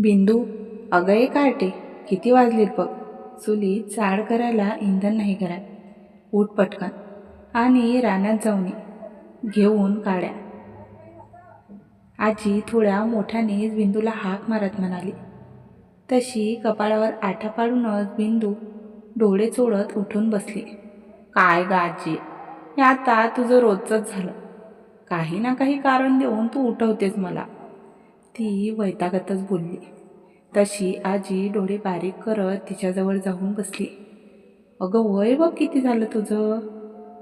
बिंदू अगं एक आरटे किती वाजली बघ. चुलीत चाड करायला इंधन नाही घरात. उठ पटकन. आणि रानात जाऊन घेऊन काड्या आजी थोड्या मोठ्यानेच बिंदूला हाक मारत म्हणाली. तशी कपाळावर आठा पाडूनच बिंदू डोळे चोळत उठून बसली. काय ग आजी? हे आता तुझं रोजचंच झालं. काही ना काही कारण देऊन तू उठवतेस मला. ती वैतागतच बोलली. तशी आजी डोळे बारीक करत तिच्याजवळ जाऊन बसली. अगं वय बघ किती झालं तुझं?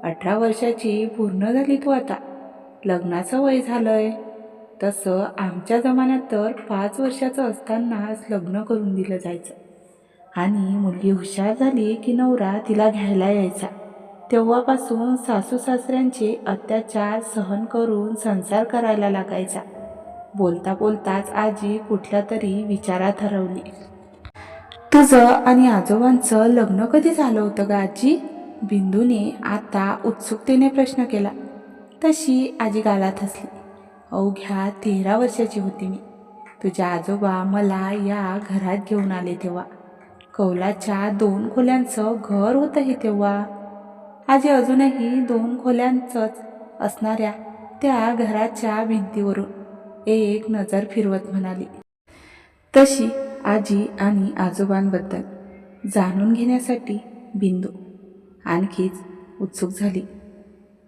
अठरा वर्षाची पूर्ण झाली तू आता. लग्नाचं वय झालंय. तसं आमच्या जमान्यात तर पाच वर्षाचं असतानाच लग्न करून दिलं जायचं. आणि मुलगी हुशार झाली की नवरा तिला घ्यायला यायचा. तेव्हापासून सासू सासऱ्यांचे अत्याचार सहन करून संसार करायला लागायचा. बोलता बोलताच आजी कुठल्या तरी विचारात हरवली. तुझं आणि आजोबांचं लग्न कधी झालं होतं का आजी? बिंदूने आता उत्सुकतेने प्रश्न केला. तशी आजी गालात हसली. अवघ्या तेरा वर्षाची होती मी. तुझ्या आजोबा मला या घरात घेऊन आले तेव्हा. कौलाच्या दोन खोल्यांचं घर होतं हे तेव्हा. आजी अजूनही दोन खोल्यांचंच असणाऱ्या त्या घराच्या भिंतीवरून. एक नजर फिरवत म्हणाली. तशी आजी आणि आजोबांबद्दल जाणून घेण्यासाठी बिंदू आणखीच उत्सुक झाली.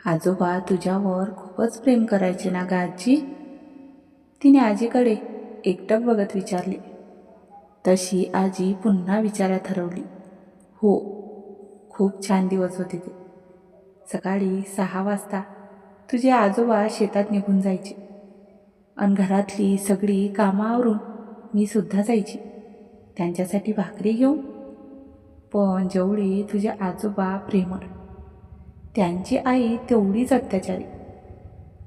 आजोबा तुझ्यावर खूपच प्रेम करायचे ना ग आजी? तिने आजीकडे एकटक बघत विचारले. तशी आजी पुन्हा विचारात हरवली हो खूप छान दिवस होते ते. सकाळी सहा वाजता तुझे आजोबा शेतात निघून जायचे. आणि घरातली सगळी कामावरून मी सुद्धा जायची. त्यांच्यासाठी भाकरी घेऊन. पण जेवढी तुझे आजोबा प्रेमळ त्यांची आई तेवढीच अत्याचारी.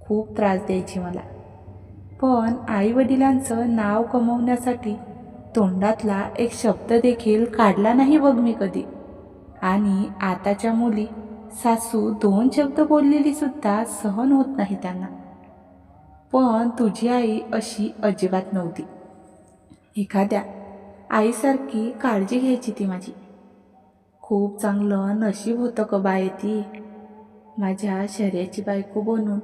खूप त्रास द्यायची मला. पण आई वडिलांचं नाव कमवण्यासाठी तोंडातला एक शब्द देखील काढला नाही बघ मी कधी. आणि आताच्या मुली सासू दोन शब्द बोललेली सुद्धा सहन होत नाही त्यांना. पण तुझी आई अशी अजिबात नव्हती. एखाद्या आईसारखी काळजी घ्यायची ती माझी. खूप चांगलं नशीब होतं क बाय ती. माझ्या शर्याची बायको बनून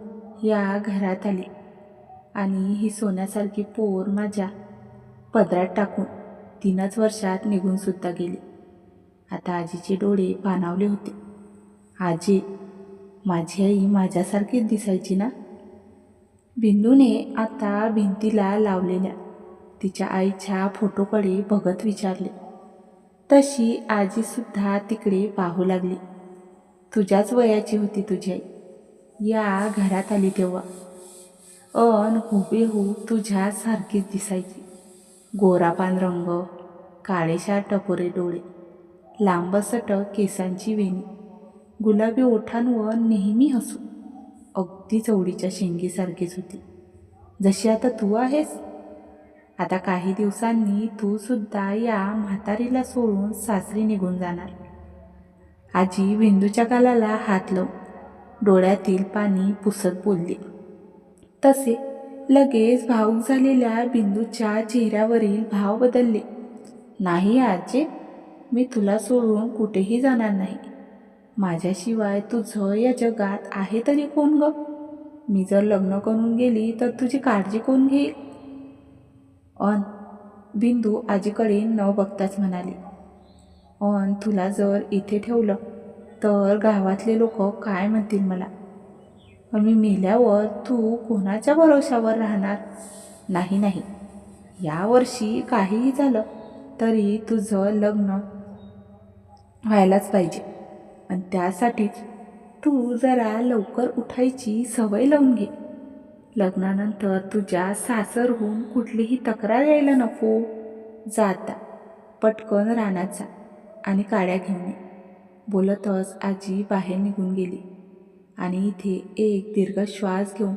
या घरात आली आणि ही सोन्यासारखी पोर माझ्या पदरात टाकून तीनच वर्षात निघून सुद्धा गेली. आता आजीचे डोळे पाणावले होते. आजी माझी आई माझ्यासारखीच दिसायची ना? बिंदूने आता भिंतीला लावलेल्या तिच्या आईच्या फोटोकडे बघत विचारले तशी आजीसुद्धा तिकडे पाहू लागली. तुझ्याच वयाची होती तुझी आई. या घरात आली तेव्हा. अन हुबेहू तुझ्यासारखीच दिसायची. गोरापान रंग काळेशार टपोरे डोळे लांबसट केसांची वेणी गुलाबी ओठांवर नेहमी हसू. अगदी चवडीच्या शेंगीसारखीच होती. जशी आता तू आहेस आता काही दिवसांनी तू सुद्धा या म्हातारीला सोडून सासरी निघून जाणार. आजी बिंदूच्या गालाला हात लावून डोळ्यातील पाणी पुसत बोलली. तसे लगेच भाऊक झालेल्या बिंदूच्या चेहऱ्यावरील भाव बदलले. नाही आजे मी तुला सोडून कुठेही जाणार नाही. माझ्याशिवाय तुझं या जगात आहे तरी कोण ग? मी जर लग्न करून गेली तर तुझी काळजी कोण घेईल? अन बिंदू आजीकडे न बघताच म्हणाली. अन तुला जर इथे ठेवलं तर गावातले लोक काय म्हणतील मला? मी मेल्यावर तू कोणाच्या भरोशावर राहणार? नाही नाही. यावर्षी काहीही झालं तरी तुझं लग्न व्हायलाच पाहिजे. आणि त्यासाठीच तू जरा लवकर उठायची सवय लावून घे. लग्नानंतर तुझ्या सासरहून कुठलीही तक्रार यायला नको. जाता पटकन रानाचा आणि काड्या घेऊन ये. बोलतच आजी बाहेर निघून गेली आणि इथे एक दीर्घ श्वास घेऊन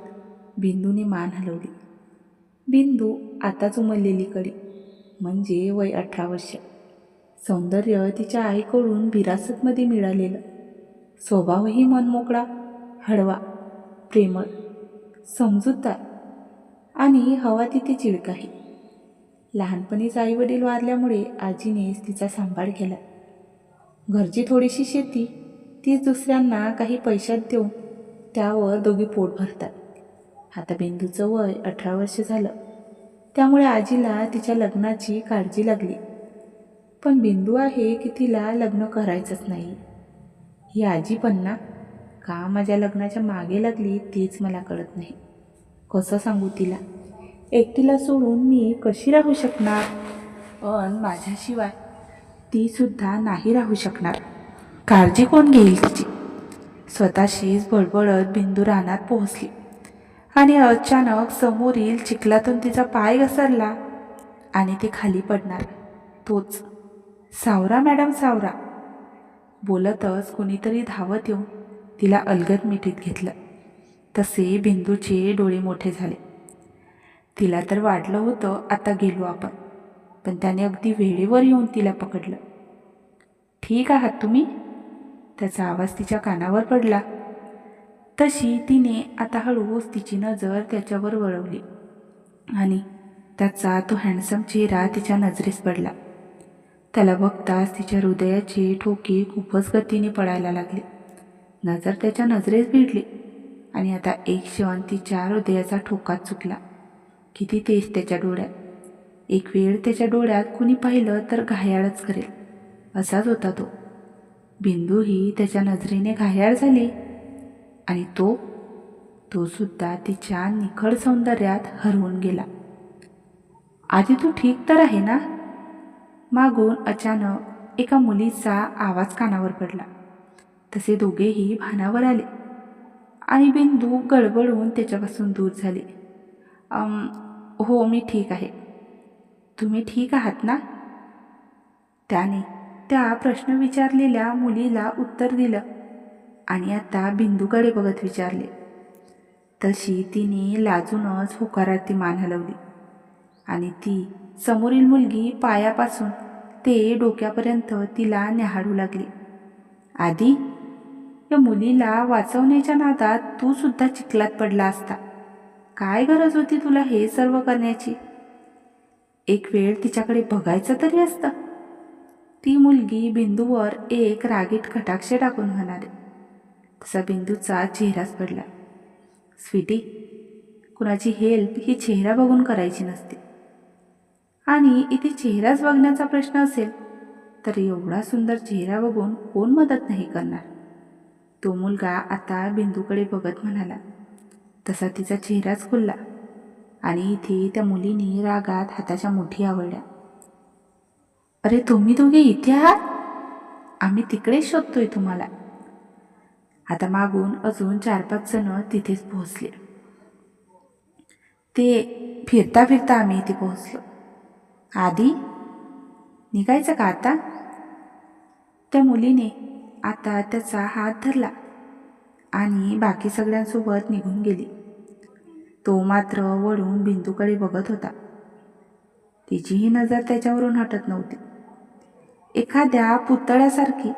बिंदूने मान हलवली. बिंदू आताच उमललेली कडी म्हणजे वय अठरा वर्ष. सौंदर्य तिच्या आईकडून विरासतमध्ये मिळालेलं. स्वभावही मनमोकळा हळवा प्रेमळ समजूतदार आणि हवा तिथे चिडकाही. लहानपणीच आईवडील वारल्यामुळे आजीनेच तिचा सांभाळ केला. घरची थोडीशी शेती तीच दुसऱ्यांना काही पैशात देऊन त्यावर दोघी पोट भरतात. आता बिंदूचं वय अठरा वर्ष झालं. त्यामुळे आजीला तिच्या लग्नाची काळजी लागली. पण बिंदू आहे की तिला लग्न करायचंच नाही. ही आजी पण ना का माझ्या लग्नाच्या मागे लागली तेच मला कळत नाही. कसं सांगू तिला? एकटीला सोडून मी कशी राहू शकणार? पण माझ्याशिवाय ती सुद्धा नाही राहू शकणार. काळजी कोण घेईल तिची? स्वतःशीच बडबडत बिंदू रानात पोहोचली. आणि अचानक समोरील चिखलातून तिचा पाय घसरला आणि ती खाली पडणार. तोच सावरा मॅडम सावरा. बोलतच कुणीतरी धावत येऊन तिला अलगद मिठीत घेतलं. तसे बिंदूचे डोळे मोठे झाले. तिला तर वाटलं होतं आता गेलो आपण पण त्याने अगदी वेळेवर येऊन तिला पकडलं. ठीक आहात तुम्ही? त्याचा आवाज तिच्या कानावर पडला. तशी तिने आता हळूच तिची नजर त्याच्यावर वळवली आणि त्याचा तो हँडसम चेहरा तिच्या नजरेस पडला. त्याला बघताच तिच्या हृदयाची ठोके खूपच गतीने पडायला लागली. नजर त्याच्या नजरेस भिडली आणि आता एक क्षण तिच्या हृदयाचा ठोकाच चुकला. किती तेज त्याच्या डोळ्यात. एक वेळ त्याच्या डोळ्यात कुणी पाहिलं तर घायाळच करेल. असाच होता तो. बिंदू ही त्याच्या नजरेने घायाळ झाली आणि तो तो सुद्धा तिच्या निखळ सौंदर्यात हरवून गेला. आधी तू ठीक तर आहे ना? मागून अचानक एका मुलीचा आवाज कानावर पडला. तसे दोघेही भानावर आले. आणि बिंदू गडबडून त्याच्यापासून दूर झाले. हो मी ठीक आहे. तुम्ही ठीक आहात ना? त्याने त्या प्रश्न विचारलेल्या मुलीला उत्तर दिलं आणि आता बिंदूकडे बघत विचारले. तशी तिने लाजूनच होकारार्थी मान हलवली आणि ती समोरील मुलगी पायापासून ते डोक्यापर्यंत तिला न्याहाळू लागली. आधी या मुलीला वाचवण्याच्या नादात तू सुद्धा चिखलात पडला असता. काय गरज होती तुला हे सर्व करण्याची? एक वेळ तिच्याकडे बघायचं तरी असतं. ती मुलगी बिंदूवर एक रागीट कटाक्ष टाकून म्हणाले. तसा बिंदूचा चेहराच पडला. स्वीटी कुणाची हेल्प ही चेहरा बघून करायची नसते. आणि इथे चेहराच बघण्याचा प्रश्न असेल तर एवढा सुंदर चेहरा बघून कोण मदत नाही करणार? तो मुलगा आता बिंदूकडे बघत म्हणाला तसा तिचा चेहराच खुलला आणि इथे त्या मुलीने रागात हाताच्या मुठी आवडल्या अरे तुम्ही दोघे इथे आहात? आम्ही तिकडेच शोधतोय तुम्हाला. आता मागून अजून चार पाच जण तिथेच पोहोचले. ते फिरता फिरता आम्ही इथे पोहोचलो. आधी? निघायचं का आता? त्या मुलीने आता त्याचा हात धरला आणि बाकी सगळ्यांसोबत निघून गेली. तो मात्र वळून बिंदूकडे बघत होता. तिचीही नजर त्याच्यावरून हटत नव्हती. एखाद्या पुतळ्यासारखी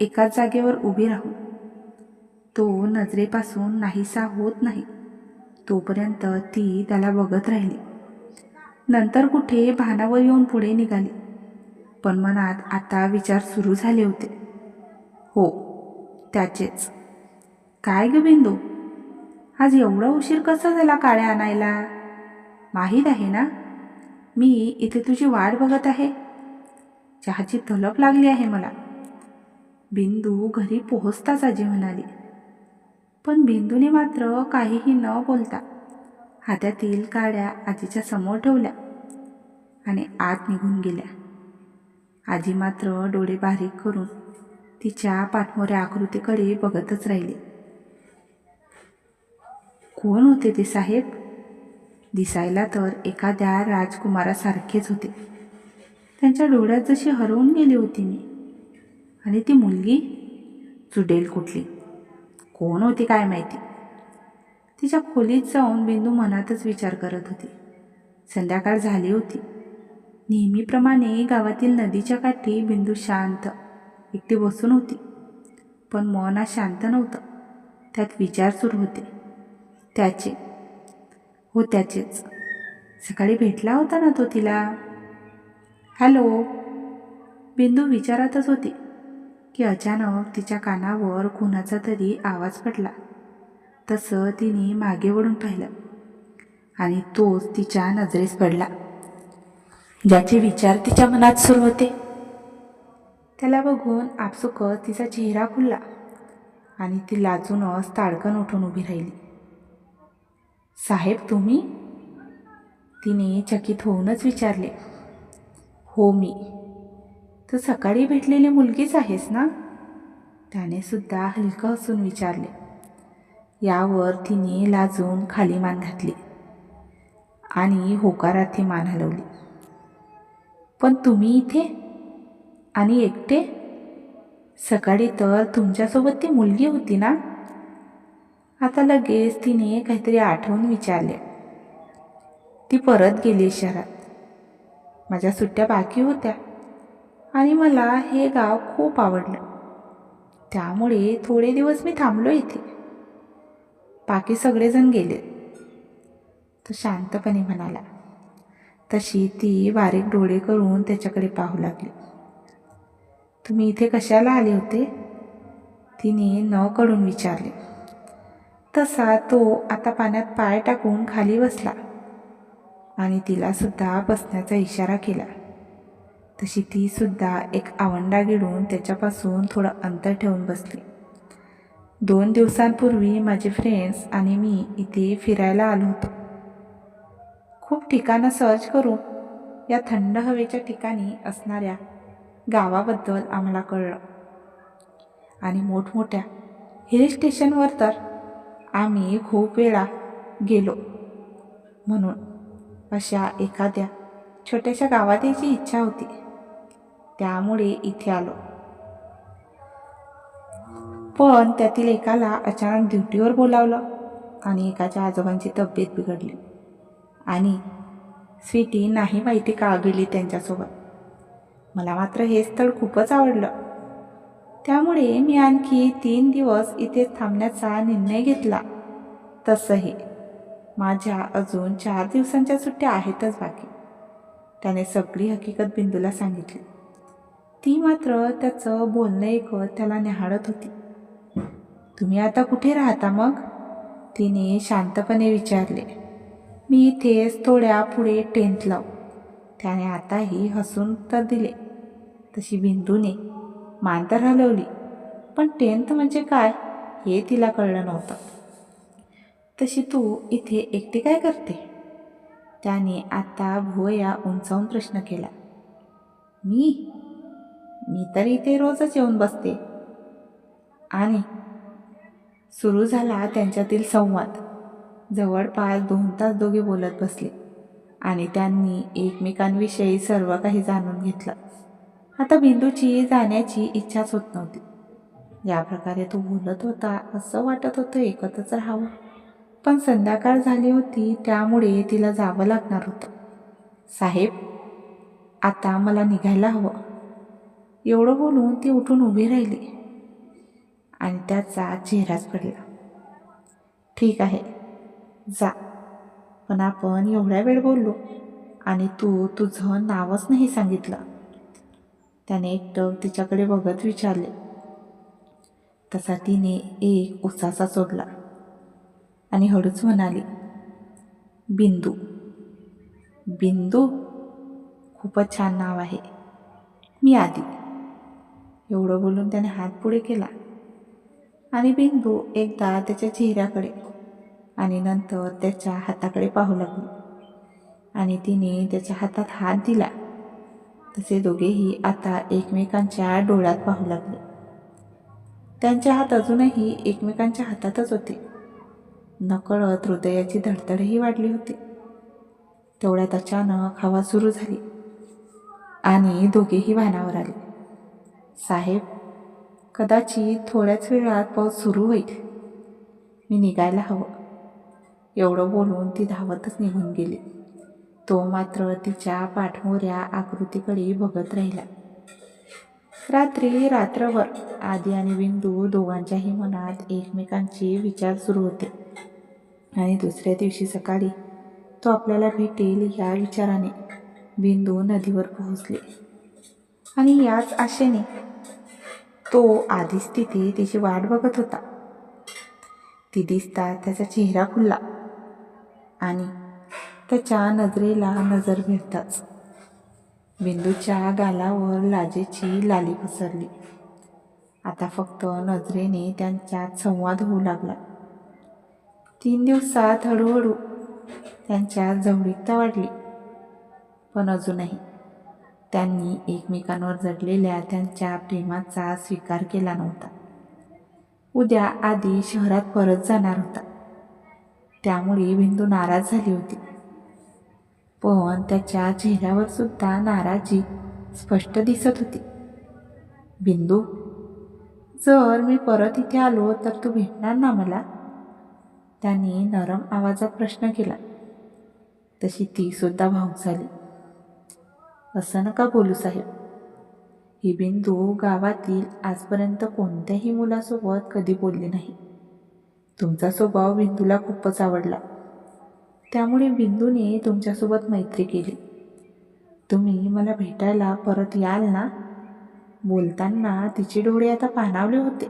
एकाच जागेवर उभी राहून तो नजरेपासून नाहीसा होत नाही. तोपर्यंत ती त्याला बघत राहिली. नंतर कुठे भानावर येऊन पुढे निघाली. पण मनात आता विचार सुरू झाले होते. हो त्याचेच. काय ग बिंदू? आज एवढा उशीर कसा झाला काळ्या आणायला? माहीत आहे ना? मी इथे तुझी वाट बघत आहे. चहाची तलप लागली आहे मला. बिंदू घरी पोहोचताच आजी म्हणाली. पण बिंदूने मात्र काहीही न बोलता हातातील काड्या आजीच्या समोर ठेवल्या आणि आत निघून गेल्या. आजी मात्र डोळे बारीक करून तिच्या पाठमोऱ्या आकृतीकडे बघतच राहिली. कोण होते ते साहेब दिसायला तर एखाद्या राजकुमारासारखेच होते. त्यांच्या डोळ्यात जशी हरवून गेली होती मी. आणि ती मुलगी? चुडेल कुठली? कोण होती काय माहिती? तिच्या खोलीत जाऊन बिंदू मनातच विचार करत होती. संध्याकाळ झाली होती. नेहमीप्रमाणे गावातील नदीच्या काठी बिंदू शांत एकटी बसून होती. पण मन आज शांत नव्हतं. त्यात विचार सुरू होते. त्याचे हो त्याचेच. सकाळी भेटला होता ना तो तिला? हॅलो? बिंदू विचारातच होती. की अचानक तिच्या कानावर कुणाचा तरी आवाज पडला. तसं तिने मागे वळून पाहिलं. आणि तोच तिच्या नजरेस पडला. ज्याचे विचार तिच्या मनात सुरू होते. त्याला बघून आपसुकच तिचा चेहरा खुलला आणि ती लाजूनच ताडकन उठून उभी राहिली. साहेब तुम्ही? तिने चकित होऊनच विचारले. हो मी. तर सकाळी भेटलेली मुलगीच आहेस ना? त्याने सुद्धा हलकं हसून विचारले. यावर तिने लाजून खाली मान घातली आणि होकारात ती मान हलवली. पण तुम्ही इथे? आणि एकटे? सकाळी तर तुमच्यासोबत ती मुलगी होती ना? आता लगेच तिने काहीतरी आठवून विचारले. ती परत गेली शहरात. माझ्या सुट्ट्या बाकी होत्या आणि मला हे गाव खूप आवडलं. त्यामुळे थोडे दिवस मी थांबलो इथे. बाकी सगळेजण गेले. तो शांतपणे म्हणाला तशी ती बारीक डोळे करून त्याच्याकडे पाहू लागली. तुम्ही इथे कशाला आले होते? तिने न कडून विचारले. तसा तो आता पाण्यात पाय टाकून खाली बसला आणि तिलासुद्धा बसण्याचा इशारा केला. तशी तीसुद्धा एक आवंडा गिळून त्याच्यापासून थोडं अंतर ठेवून बसली. दोन दिवसांपूर्वी माझे फ्रेंड्स आणि मी इथे फिरायला आलो होतो. खूप ठिकाणं सर्च करून या थंड हवेच्या ठिकाणी असणाऱ्या गावाबद्दल आम्हाला कळलं. आणि मोठमोठ्या हिल स्टेशनवर तर आम्ही खूप वेळा गेलो. म्हणून अशा एखाद्या छोट्याशा गावात यायची इच्छा होती. त्यामुळे इथे आलो. पण त्यातील एकाला अचानक ड्युटीवर बोलावलं आणि एकाच्या आजोबांची तब्येत बिघडली. आणि स्वीटी नाही माहिती का गेली त्यांच्यासोबत? मला मात्र हे स्थळ खूपच आवडलं. त्यामुळे मी आणखी तीन दिवस इथे थांबण्याचा निर्णय घेतला. तसंही माझ्या अजून चार दिवसांच्या सुट्ट्या आहेतच बाकी. त्याने सगळी हकीकत बिंदूला सांगितली. ती मात्र त्याचं बोलणं ऐकत त्याला निहाळत होती. तुम्ही आता कुठे राहता मग? तिने शांतपणे विचारले. मी इथेच थोड्या पुढे टेंथ लाव त्याने आताही हसून उत्तर दिले. तशी बिंदूने मान तर हलवली. पण टेंथ म्हणजे काय हे तिला कळलं नव्हतं. तशी तू इथे एकटी काय करते? त्याने आता भुवया उंचावून प्रश्न केला. मी? मी तर इथे रोजच येऊन बसते. आणि सुरू झाला त्यांच्यातील संवाद. जवळपास दोन तास दोघे बोलत बसले आणि त्यांनी एकमेकांविषयी सर्व काही जाणून घेतलं. आता बिंदूची जाण्याची इच्छाच होत नव्हती. ज्या प्रकारे तो बोलत होता असं वाटत होतं एकत्रच राहावं. पण संध्याकाळ झाली होती त्यामुळे तिला जावं लागणार होतं. साहेब आता मला निघायला हवं. एवढं बोलून ती उठून उभी राहिली. आणि त्याचा चेहराच पडला. ठीक आहे जा. पण आपण एवढ्या वेळ बोललो आणि तू तुझं नावच नाही सांगितलं. त्याने एकटक तिच्याकडे बघत विचारले. तसा तिने एक उसासा सोडला आणि हळूच म्हणाली बिंदू बिंदू खूपच छान नाव आहे. मी आधी. एवढं बोलून त्याने हात पुढे केला. आणि बिंदू एकदा त्याच्या चेहऱ्याकडे आणि नंतर त्याच्या हाताकडे पाहू लागली. आणि तिने त्याच्या हातात हात दिला. तसे दोघेही आता एकमेकांच्या डोळ्यात पाहू लागले. त्यांचे हात अजूनही एकमेकांच्या हातातच होते. नकळत हृदयाची धडधडही वाढली होती. तेवढ्यात अचानक हवा सुरू झाली आणि दोघेही वाहनावर आले. साहेब कदाचित थोड्याच वेळात पाऊस सुरू होईल. मी निघायला हवं. एवढं बोलून ती धावतच निघून गेली. तो मात्र तिच्या पाठमोऱ्या आकृतीकडे बघत राहिला. रात्री रात्रभर आदी आणि बिंदू दोघांच्याही मनात एकमेकांचे विचार सुरू होते. आणि दुसऱ्या दिवशी सकाळी तो आपल्याला भेटेल या विचाराने बिंदू नदीवर पोहोचले. आणि याच आशेने तो आधीच तिथे तिची वाट बघत होता. ती दिसता त्याचा चेहरा खुलला आणि त्याच्या नजरेला नजर भेटताच बिंदूच्या गालावर लाजेची लाली पसरली. आता फक्त नजरेने त्यांच्यात संवाद होऊ लागला. तीन दिवसात हळूहळू त्यांच्या जवळीकता वाढली पण अजूनही त्यांनी एकमेकांवर जडलेल्या त्यांच्या प्रेमाचा स्वीकार केला नव्हता. उद्या आधी शहरात परत जाणार होता. त्यामुळे बिंदू नाराज झाली होती. पण त्याच्या चेहऱ्यावर सुद्धा नाराजी स्पष्ट दिसत होती. बिंदू जर मी परत इथे आलो तर तू भेटणार ना मला? त्याने नरम आवाजात प्रश्न केला. तशी ती सुद्धा भाऊक झाली. असं नका बोलू साहेब. ही बिंदू गावातील आजपर्यंत कोणत्याही मुलासोबत कधी बोलली नाही. तुमचा स्वभाव बिंदूला खूपच आवडला. त्यामुळे बिंदूने तुमच्यासोबत मैत्री केली. तुम्ही मला भेटायला परत याल ना? बोलताना तिचे डोळे आता पाणावले होते.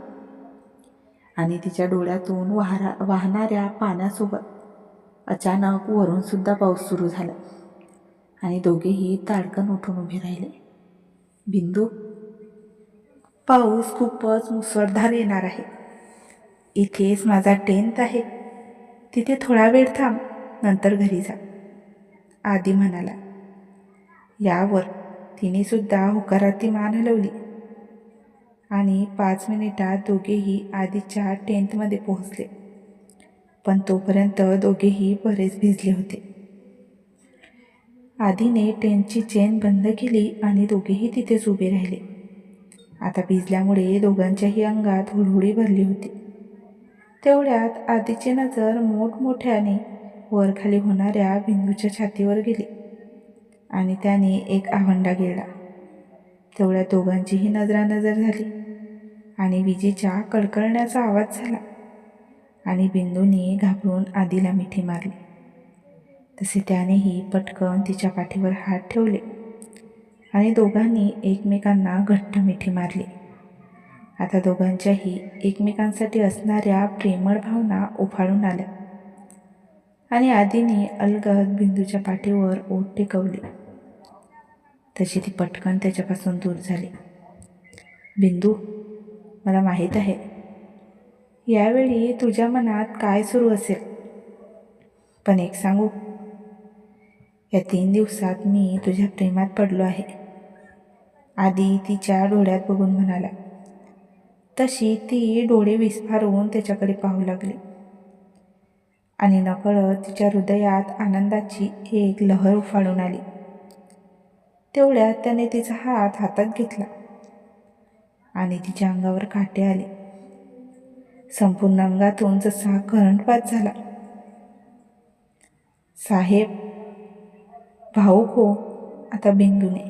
आणि तिच्या डोळ्यातून वाहरा वाहणाऱ्या पाण्यासोबत अचानक वरूनसुद्धा पाऊस सुरू झाला. आणि दोघेही ताडकन उठून उभे राहिले. बिंदू पाऊस खूपच मुसळधार येणार आहे. इथेच माझा टेंथ आहे. तिथे थोडा वेळ थांब नंतर घरी जा आदी म्हणाला. यावर तिने सुद्धा होकाराती मान हलवली. आणि पाच मिनिटात दोघेही आधीच्या टेंटमध्ये पोहोचले. पण तोपर्यंत दोघेही बरेच भिजले होते. आधीने टेंटची चेन बंद केली आणि दोघेही तिथेच उभे राहिले. आता भिजल्यामुळे दोघांच्याही अंगात हुडहुडी भरली होती. तेवढ्यात आधीची नजर मोठमोठ्याने वरखाली होणाऱ्या बिंदूच्या छातीवर गेली आणि त्याने एक आवंडा गेला तेवढ्या दोघांचीही नजरानजर झाली आणि विजेच्या कडकडण्याचा आवाज झाला आणि बिंदूने घाबरून आधीला मिठी मारली. तसे त्यानेही पटकन तिच्या पाठीवर हात ठेवले आणि दोघांनी एकमेकांना घट्ट मिठी मारली. आता दोघांच्याही एकमेकांसाठी असणाऱ्या प्रेमळ भावना उफाळून आल्या आणि आदीने अलगद बिंदूच्या पाठीवर ओठ टेकवली. तशी ती पटकन त्याच्यापासून दूर झाली. बिंदू मला माहीत आहे. यावेळी तुझ्या मनात काय सुरू असेल? पण एक सांगू या तीन दिवसात मी तुझ्या प्रेमात पडलो आहे. आधी तिच्या डोळ्यात बघून म्हणाला तशी ती डोळे विस्फारून त्याच्याकडे पाहू लागली. आणि नकळत तिच्या हृदयात आनंदाची एक लहर उफाळून आली. तेवढ्यात त्याने तिचा हात हातात घेतला आणि तिच्या अंगावर काटे आले. संपूर्ण अंगातून जसा करंटपात झाला. साहेब भाऊक हो आता बिंदूने.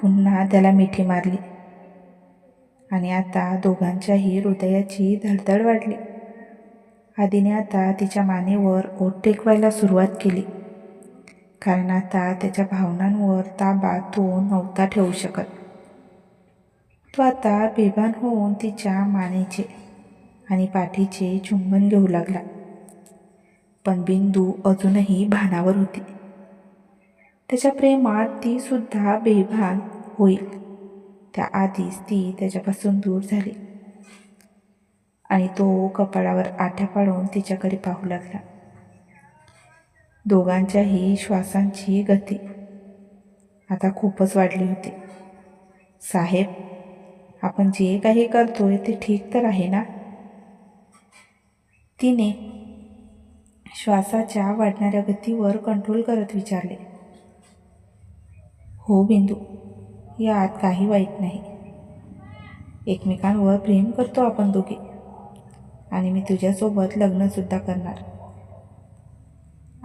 पुन्हा त्याला मिठी मारली. आणि आता दोघांच्याही हृदयाची धडधड वाढली. आधीने आता तिच्या मानेवर ओठ टेकवायला सुरुवात केली. कारण आता त्याच्या भावनांवर ताबा तो नव्हता ठेवू शकत. तो आता बेभान होऊन तिच्या मानेचे आणि पाठीचे चुंबन घेऊ लागला. पण बिंदू अजूनही भानावर होती. त्याच्या प्रेमात ती सुद्धा बेभान होईल. त्याआधीच ती त्याच्यापासून दूर झाली. आणि तो कपाळावर आठ्या पाडून तिच्याकडे पाहू लागला. दोघांच्याही श्वासांची गती आता खूपच वाढली होती. साहेब आपण जे काही करतोय ते ठीक तर आहे ना? तिने श्वासाच्या वाढणाऱ्या गतीवर कंट्रोल करत विचारले. हो बिंदू. यात काही वाईट नाही. एकमेकांवर प्रेम करतो आपण दोघे. आणि मी तुझ्यासोबत लग्नसुद्धा करणार.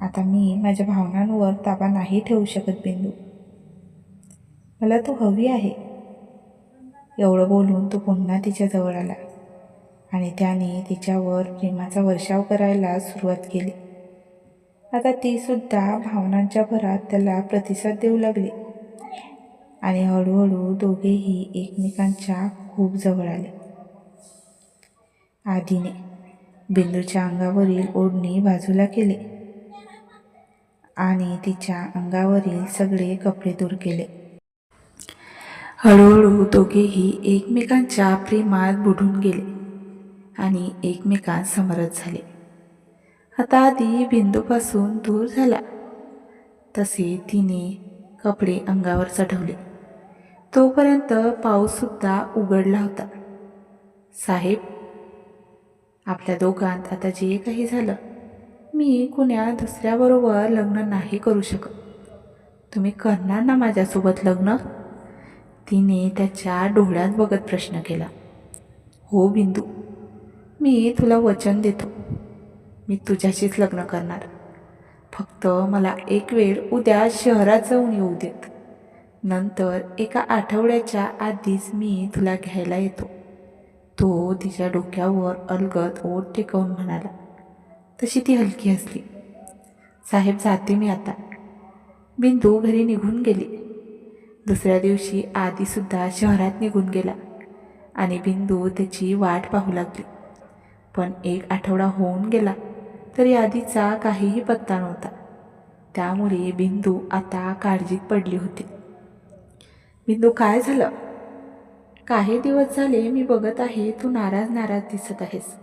आता मी माझ्या भावनांवर ताबा नाही ठेवू शकत बिंदू. मला तू हवी आहे. एवढं बोलून तो पुन्हा तिच्याजवळ आला. आणि त्याने तिच्यावर प्रेमाचा वर्षाव करायला सुरुवात केली. आता ती सुद्धा भावनांच्या भरात त्याला प्रतिसाद देऊ लागली. आणि हळूहळू दोघेही एकमेकांच्या खूप जवळ आले. आधीने बिंदूच्या अंगावरील ओढणी बाजूला केले आणि तिच्या अंगावरील सगळे कपडे दूर केले. हळूहळू दोघेही एकमेकांच्या प्रेमात बुडून गेले आणि एकमेकांत समरस झाले. आता आधी बिंदूपासून दूर झाला. तसे तिने कपडे अंगावर चढवले. तोपर्यंत पाऊससुद्धा उघडला होता. साहेब आपल्या दोघांत आता जे काही झालं मी कुण्या दुसऱ्याबरोबर लग्न नाही करू शकत. तुम्ही करणार ना माझ्यासोबत लग्न? तिने त्याच्या डोळ्यात बघत प्रश्न केला. हो बिंदू. मी तुला वचन देतो. मी तुझ्याशीच लग्न करणार. फक्त मला एक वेळ उद्या शहरात जाऊन येऊ देत. नंतर एका आठवड्याच्या आधीच मी तुला घ्यायला येतो. तो तिच्या डोक्यावर अलगद ओठ टेकवून म्हणाला तशी ती हलकी असली. साहेब जाते मी आता. बिंदू घरी निघून गेली. दुसऱ्या दिवशी आधीसुद्धा शहरात निघून गेला आणि बिंदू त्याची वाट पाहू लागली. पण एक आठवडा होऊन गेला तरी आधीचा काहीही पत्ता नव्हता. त्यामुळे बिंदू आता काळजीत पडली होती. बिंदू काय झालं? काही दिवस झाले मी बघत आहे तू नाराज नाराज दिसत आहेस.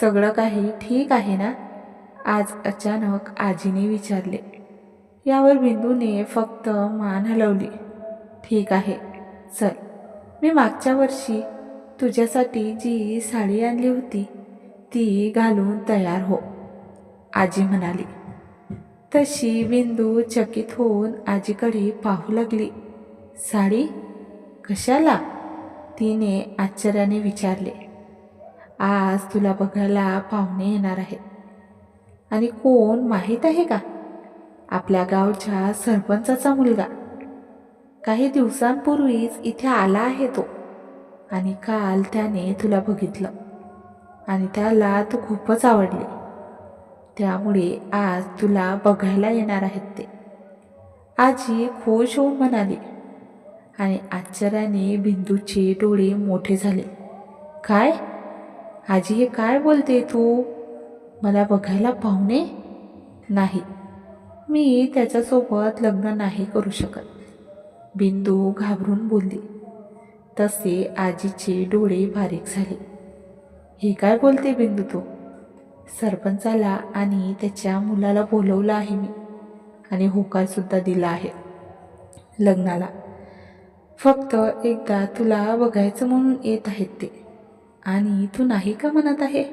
सगळं काही ठीक आहे ना? आज अचानक आजीने विचारले. यावर बिंदूने फक्त मान हलवली. ठीक आहे चल. मी मागच्या वर्षी तुझ्यासाठी जी साडी आणली होती ती घालून तयार हो आजी म्हणाली. तशी बिंदू चकित होऊन आजीकडे पाहू लागली. साडी कशाला? तिने आश्चर्याने विचारले. आज तुला बघायला पाहुणे येणार आहेत. आणि कोण माहीत आहे का? आपल्या गावच्या सरपंचाचा मुलगा. काही दिवसांपूर्वीच इथे आला आहे तो. आणि काल त्याने तुला बघितलं. आणि त्याला तू खूपच आवडली. त्यामुळे आज तुला बघायला येणार आहेत ते. आजी खुश होऊन म्हणाली आणि आश्चर्याने बिंदूचे डोळे मोठे झाले. काय? आजी हे काय बोलते तू? मला बघायला पाहुणे? नाही. मी त्याच्यासोबत लग्न नाही करू शकत. बिंदू घाबरून बोलली. तसे आजीचे डोळे बारीक झाले. हे काय बोलते बिंदू तू? सरपंचाला आणि त्याच्या मुलाला बोलवलं आहे मी आणि होकारसुद्धा दिला आहे लग्नाला. फक्त एकदा तुला बघायचं म्हणून येत आहेत ते. आणि तू नाही का म्हणत आहे?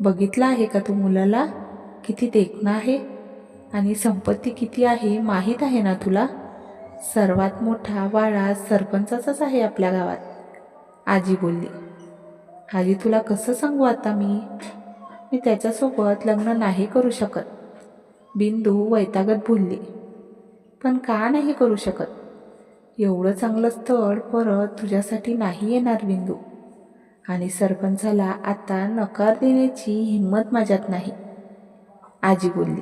बघितलं आहे का तू मुलाला? किती देखणं आहे? आणि संपत्ती किती आहे माहीत आहे ना तुला? सर्वात मोठा वाडा सरपंचाचाच आहे आपल्या गावात. आजी बोलली आजी तुला कसं सांगू आता मी? मी त्याच्यासोबत लग्न नाही करू शकत. बिंदू वैतागत बोलली पण का नाही करू शकत? एवढं चांगलं स्थळ परत तुझ्यासाठी नाही येणार बिंदू. आणि सरपंचाला आता नकार देण्याची हिंमत माझ्यात नाही. आजी बोलली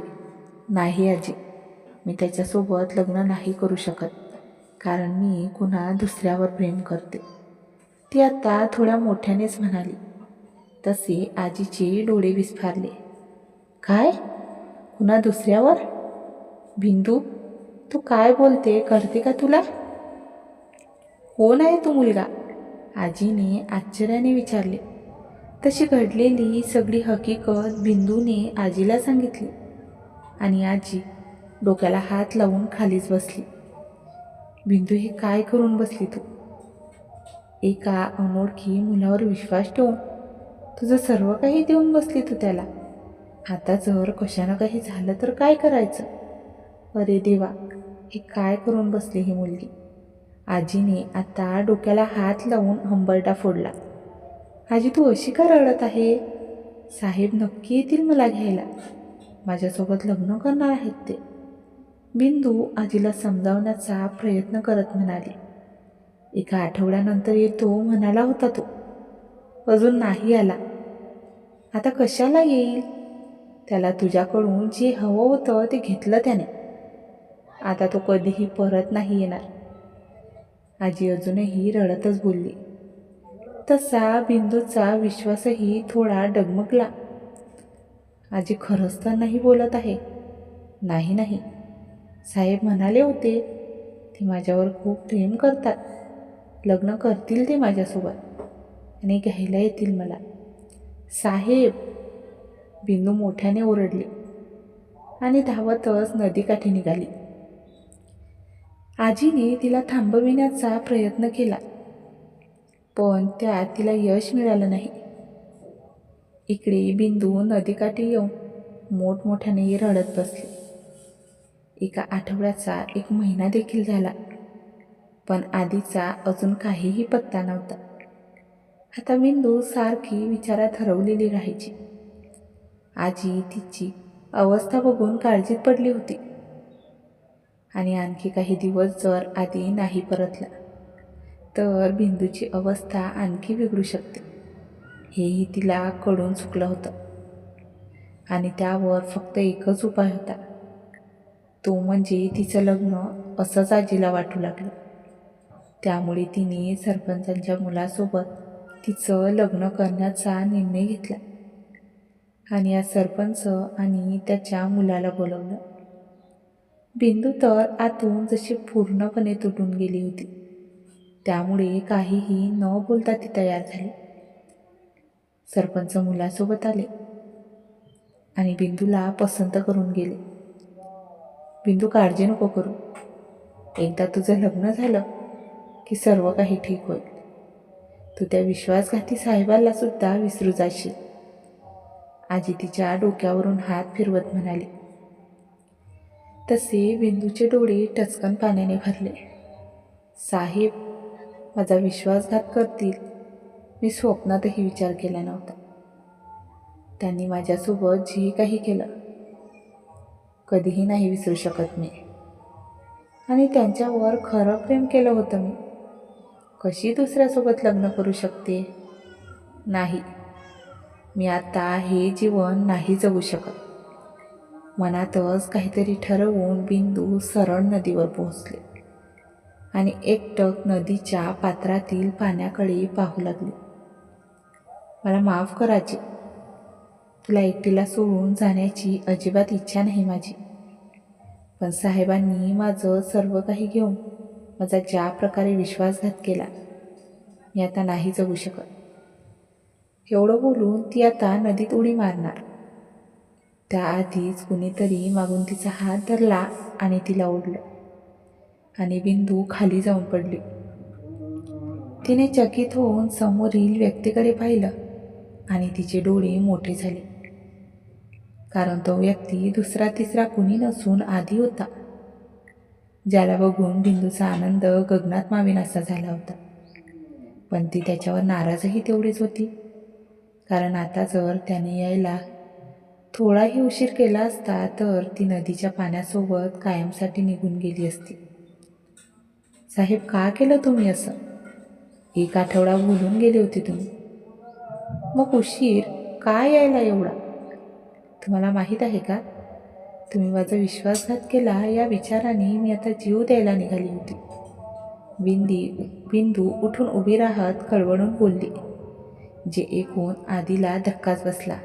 नाही आजी मी त्याच्यासोबत लग्न नाही करू शकत कारण मी कुणा दुसऱ्यावर प्रेम करते. ती आता थोड्या मोठ्यानेच म्हणाली. तसे आजीचे डोळे विस्फारले. काय? कुणा दुसऱ्यावर? बिंदू तू काय बोलते? करते का तुला? हो कोण आहे तो मुलगा. आजीने आश्चर्याने विचारले. तशी घडलेली सगळी हकीकत बिंदूने आजीला सांगितली. आणि आजी डोक्याला हात लावून खालीच बसली. बिंदू हे काय करून बसली तू? एका अनोळखी मुलावर विश्वास ठेवून तुझं सर्व काही देऊन बसली तू त्याला. आता जर कशानं काही झालं तर काय करायचं? अरे देवा हे काय करून बसली ही मुलगी? आजीने आता डोक्याला हात लावून हंबरटा फोडला. आजी तू अशी का रडत आहे? साहेब नक्की येतील मला घ्यायला. माझ्यासोबत लग्न करणार आहेत ते. बिंदू आजीला समजावण्याचा प्रयत्न करत म्हणाली. एका आठवड्यानंतर येतो म्हणाला होता तो. अजून नाही आला. आता कशाला येईल? त्याला तुझ्याकडून जे हवं होतं ते घेतलं त्याने. आता तो कधीही परत नाही येणार. आजी अजूनही रडतच बोलली. तसा बिंदूचा विश्वासही थोडा डगमगला. आजी खरंच तर नाही बोलत आहे. नाही नाही. साहेब म्हणाले होते ते माझ्यावर खूप प्रेम करतात. लग्न करतील ते माझ्यासोबत आणि घ्यायला येतील मला. साहेब. बिंदू मोठ्याने ओरडली आणि धावतच नदीकाठी निघाली. आजीने तिला थांबविण्याचा प्रयत्न केला. पण त्यात तिला यश मिळालं नाही. इकडे बिंदू नदीकाठी येऊन मोठमोठ्याने रडत बसली. एका आठवड्याचा एक महिना देखील झाला पण आधीचा अजून काहीही पत्ता नव्हता. आता बिंदू सारखी विचारात हरवलेली राहायची. आजी तिची अवस्था बघून काळजीत पडली होती. आणि आणखी काही दिवस जर आधी नाही परतला तर बिंदूची अवस्था आणखी बिघडू शकते. हेही तिला कळून चुकलं होतं. आणि त्यावर फक्त एकच उपाय होता. तो म्हणजे तिचं लग्न असंच आजीला वाटू लागलं. त्यामुळे तिने सरपंचांच्या मुलासोबत तिचं लग्न करण्याचा निर्णय घेतला. आणि या सरपंच आणि त्याच्या मुलाला बोलवलं. बिंदू तर आतून जशी पूर्णपणे तुटून गेली होती. त्यामुळे काहीही न बोलता ती तयार झाली. सरपंच मुलासोबत आले आणि बिंदूला पसंत करून गेले. बिंदू काळजी नको करू. एकदा तुझं लग्न झालं की सर्व काही ठीक होईल. तू त्या विश्वासघाती साहेबाला सुद्धा विसरू जाशील. आजी तिच्या डोक्यावरून हात फिरवत म्हणाली. तसे बिंदूचे डोळे टचकन पाण्याने भरले. साहेब माझा विश्वासघात करतील. मी स्वप्नातही विचार केला नव्हता. त्यांनी माझ्यासोबत जे काही केलं कधीही नाही विसरू शकत मी. आणि त्यांच्यावर खरं प्रेम केलं होतं मी. कशी दुसऱ्यासोबत लग्न करू शकते? नाही. मी आता हे जीवन नाही जगू शकत. मनातच काहीतरी ठरवून बिंदू सरळ नदीवर पोहोचले. आणि एकटक नदीच्या पात्रातील पाण्याकडे पाहू लागले. मला माफ करायची तुला एकटीला सोडून जाण्याची अजिबात इच्छा नाही माझी. पण साहेबांनी माझं सर्व काही घेऊन माझा ज्या प्रकारे विश्वासघात केला मी आता नाही जगू शकत. एवढं बोलून ती आता नदीत उडी मारणार. त्याआधीच कुणीतरी मागून तिचा हात धरला आणि तिला ओढलं. आणि बिंदू खाली जाऊन पडली. तिने चकित होऊन समोरील व्यक्तीकडे पाहिलं आणि तिचे डोळे मोठे झाले. कारण तो व्यक्ती दुसरा तिसरा कुणी नसून आधी होता. ज्याला बघून बिंदूचा आनंद गगनात माविनासा झाला होता. पण ती त्याच्यावर नाराजही तेवढीच होती. कारण आता जर त्याने यायला थोडाही उशीर केला असता तर ती नदीच्या पाण्यासोबत कायमसाठी निघून गेली असती. साहेब का केलं तुम्ही असं? एक आठवडा बोलून गेले होते तुम्ही. मग उशीर का यायला एवढा? तुम्हाला माहीत आहे का? तुम्ही माझा विश्वासघात केला या विचाराने मी आता जीव द्यायला निघाली होती. बिंदी बिंदू उठून उभी राहत कळवळून बोलली. जे एकूण आधीला धक्काच बसला.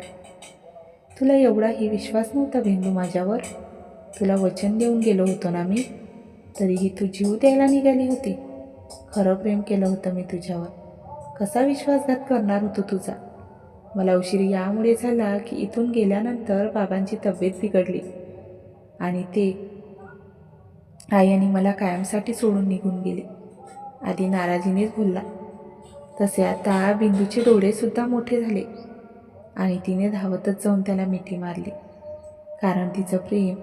तुला एवढाही विश्वास नव्हता बिंदू माझ्यावर? तुला वचन देऊन गेलो होतो ना मी? तरीही तू जीव द्यायला निघाली होती. खरं प्रेम केलं होतं मी तुझ्यावर. कसा विश्वासघात करणार होतो तुझा? मला उशीर यामुळे झाला की इथून गेल्यानंतर बाबांची तब्येत बिघडली. आणि ते आई आणि मला कायमसाठी सोडून निघून गेले. आधी नाराजीनेच बोलला. तसे आता बिंदूचे डोळेसुद्धा मोठे झाले. आणि तिने धावतच जाऊन त्याला मिठी मारली. कारण तिचं प्रेम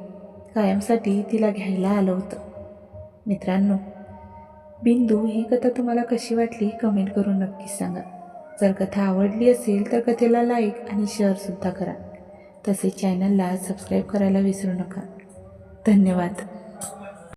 कायमसाठी तिला घ्यायला आलं होतं. मित्रांनो बिंदू ही कथा तुम्हाला कशी वाटली कमेंट करून नक्कीच सांगा. जर कथा आवडली असेल तर कथेला लाईक आणि शेअरसुद्धा करा. तसेच चॅनलला सबस्क्राईब करायला विसरू नका. धन्यवाद.